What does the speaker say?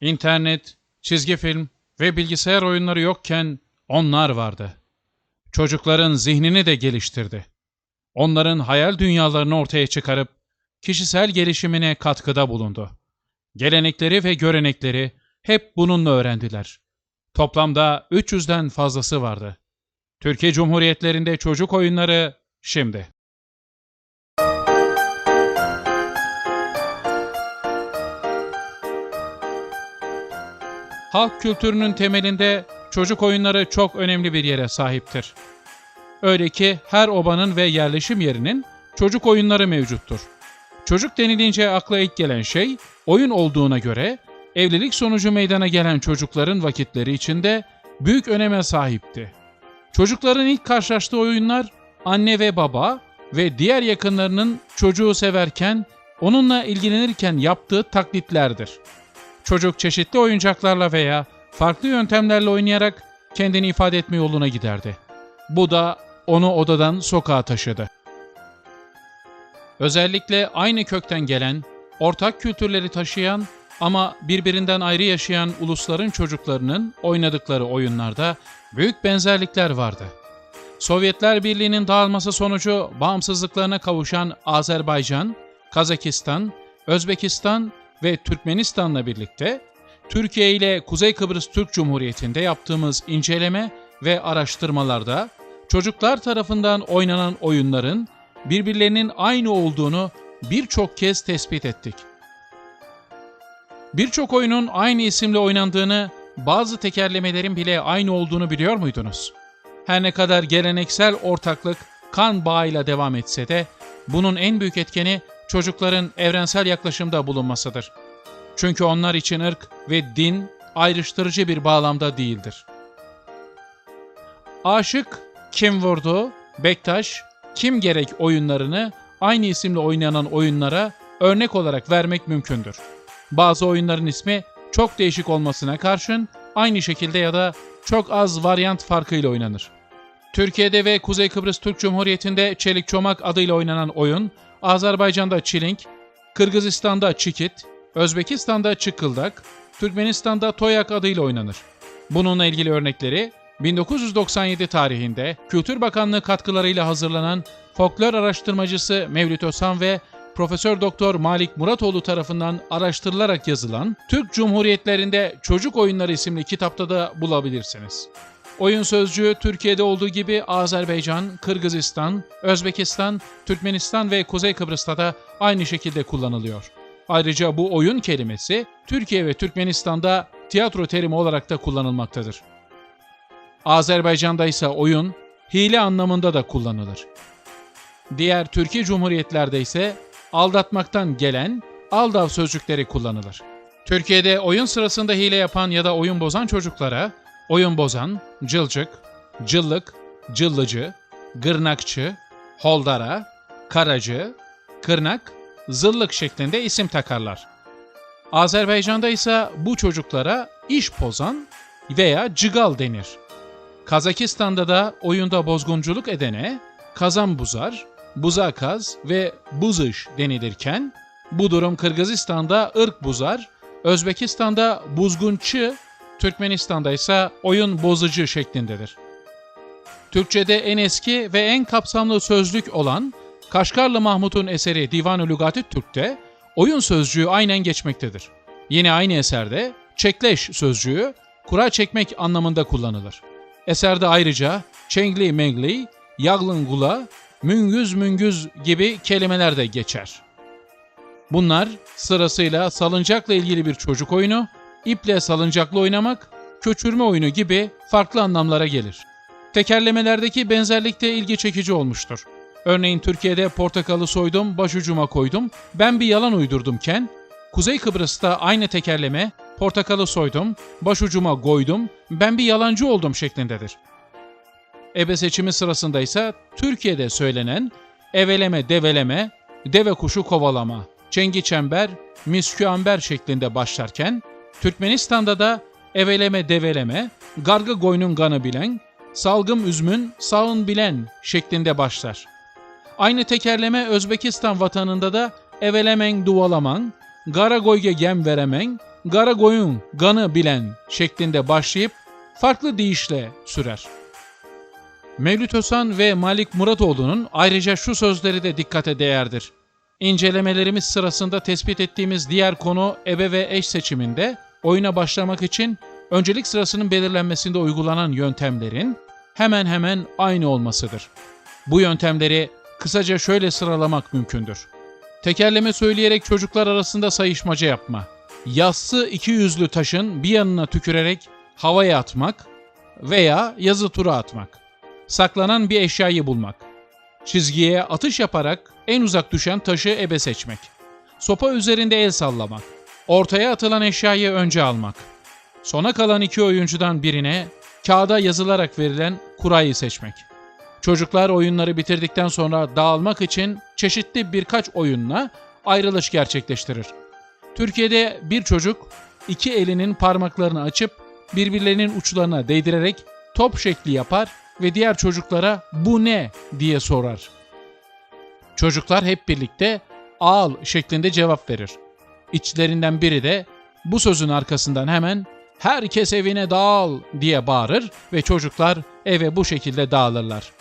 İnternet, çizgi film ve bilgisayar oyunları yokken onlar vardı. Çocukların zihnini de geliştirdi. Onların hayal dünyalarını ortaya çıkarıp kişisel gelişimine katkıda bulundu. Gelenekleri ve görenekleri hep bununla öğrendiler. Toplamda 300'den fazlası vardı. Türkiye Cumhuriyetlerinde çocuk oyunları şimdi. Halk kültürünün temelinde çocuk oyunları çok önemli bir yere sahiptir. Öyle ki her obanın ve yerleşim yerinin çocuk oyunları mevcuttur. Çocuk denilince akla ilk gelen şey oyun olduğuna göre evlilik sonucu meydana gelen çocukların vakitleri içinde büyük öneme sahipti. Çocukların ilk karşılaştığı oyunlar anne ve baba ve diğer yakınlarının çocuğu severken onunla ilgilenirken yaptığı taklitlerdir. Çocuk çeşitli oyuncaklarla veya farklı yöntemlerle oynayarak kendini ifade etme yoluna giderdi. Bu da onu odadan sokağa taşıdı. Özellikle aynı kökten gelen, ortak kültürleri taşıyan ama birbirinden ayrı yaşayan ulusların çocuklarının oynadıkları oyunlarda büyük benzerlikler vardı. Sovyetler Birliği'nin dağılması sonucu bağımsızlıklarına kavuşan Azerbaycan, Kazakistan, Özbekistan ve Türkmenistan'la birlikte Türkiye ile Kuzey Kıbrıs Türk Cumhuriyeti'nde yaptığımız inceleme ve araştırmalarda çocuklar tarafından oynanan oyunların birbirlerinin aynı olduğunu birçok kez tespit ettik. Birçok oyunun aynı isimle oynandığını, bazı tekerlemelerin bile aynı olduğunu biliyor muydunuz? Her ne kadar geleneksel ortaklık kan bağıyla devam etse de bunun en büyük etkeni çocukların evrensel yaklaşımda bulunmasıdır. Çünkü onlar için ırk ve din ayrıştırıcı bir bağlamda değildir. Aşık, Kim Vurdu, Bektaş, Kim Gerek oyunlarını aynı isimle oynanan oyunlara örnek olarak vermek mümkündür. Bazı oyunların ismi çok değişik olmasına karşın aynı şekilde ya da çok az varyant farkıyla oynanır. Türkiye'de ve Kuzey Kıbrıs Türk Cumhuriyeti'nde Çelik Çomak adıyla oynanan oyun, Azerbaycan'da Çilink, Kırgızistan'da Çikit, Özbekistan'da Çıkıldak, Türkmenistan'da Toyak adıyla oynanır. Bununla ilgili örnekleri 1997 tarihinde Kültür Bakanlığı katkılarıyla hazırlanan folklor araştırmacısı Mevlüt Özhan ve Profesör Doktor Malik Muratoğlu tarafından araştırılarak yazılan Türk Cumhuriyetlerinde Çocuk Oyunları isimli kitapta da bulabilirsiniz. Oyun sözcüğü Türkiye'de olduğu gibi Azerbaycan, Kırgızistan, Özbekistan, Türkmenistan ve Kuzey Kıbrıs'ta da aynı şekilde kullanılıyor. Ayrıca bu oyun kelimesi Türkiye ve Türkmenistan'da tiyatro terimi olarak da kullanılmaktadır. Azerbaycan'da ise oyun hile anlamında da kullanılır. Diğer Türkiye Cumhuriyetlerde ise aldatmaktan gelen aldav sözcükleri kullanılır. Türkiye'de oyun sırasında hile yapan ya da oyun bozan çocuklara oyun bozan, cılcık, cıllık, cıllıcı, gırnakçı, holdara, karacı, kırnak, zıllık şeklinde isim takarlar. Azerbaycan'da ise bu çocuklara iş pozan veya cıgal denir. Kazakistan'da da oyunda bozgunculuk edene kazan buzar, buzakaz ve buzış denilirken bu durum Kırgızistan'da ırk buzar, Özbekistan'da buzgunçı, Türkmenistan'da ise oyun bozucu şeklindedir. Türkçe'de en eski ve en kapsamlı sözlük olan Kaşgarlı Mahmut'un eseri Divan-ı Lügat-ı Türk'te oyun sözcüğü aynen geçmektedir. Yine aynı eserde çekleş sözcüğü kura çekmek anlamında kullanılır. Eserde ayrıca çengli mengli, yaglın gula, müngüz müngüz gibi kelimeler de geçer. Bunlar sırasıyla salıncakla ilgili bir çocuk oyunu, iple salıncaklı oynamak, köçürme oyunu gibi farklı anlamlara gelir. Tekerlemelerdeki benzerlik de ilgi çekici olmuştur. Örneğin Türkiye'de portakalı soydum, başucuma koydum, ben bir yalan uydurdumken, Kuzey Kıbrıs'ta aynı tekerleme portakalı soydum, başucuma koydum, ben bir yalancı oldum şeklindedir. Ebe seçimi sırasında ise Türkiye'de söylenen eveleme develeme, deve kuşu kovalama, çengi çember, miskü amber şeklinde başlarken, Türkmenistan'da da eveleme develeme, gargı goynun ganı bilen, salgım üzmün sağın bilen şeklinde başlar. Aynı tekerleme Özbekistan vatanında da evelemen duvalaman, gara goyge gem veremen, Garagoyun, ganı bilen şeklinde başlayıp farklı deyişle sürer. Mevlüt Özhan ve Malik Muratoğlu'nun ayrıca şu sözleri de dikkate değerdir. İncelemelerimiz sırasında tespit ettiğimiz diğer konu ebe ve eş seçiminde oyuna başlamak için öncelik sırasının belirlenmesinde uygulanan yöntemlerin hemen hemen aynı olmasıdır. Bu yöntemleri kısaca şöyle sıralamak mümkündür. Tekerleme söyleyerek çocuklar arasında sayışmaca yapma. Yassı iki yüzlü taşın bir yanına tükürerek havaya atmak veya yazı tura atmak. Saklanan bir eşyayı bulmak. Çizgiye atış yaparak en uzak düşen taşı ebe seçmek. Sopa üzerinde el sallamak. Ortaya atılan eşyayı önce almak. Sona kalan iki oyuncudan birine kağıda yazılarak verilen kurayı seçmek. Çocuklar oyunları bitirdikten sonra dağılmak için çeşitli birkaç oyunla ayrılış gerçekleştirir. Türkiye'de bir çocuk iki elinin parmaklarını açıp birbirlerinin uçlarına değdirerek top şekli yapar ve diğer çocuklara bu ne diye sorar. Çocuklar hep birlikte al şeklinde cevap verir. İçlerinden biri de bu sözün arkasından hemen herkes evine dağıl diye bağırır ve çocuklar eve bu şekilde dağılırlar.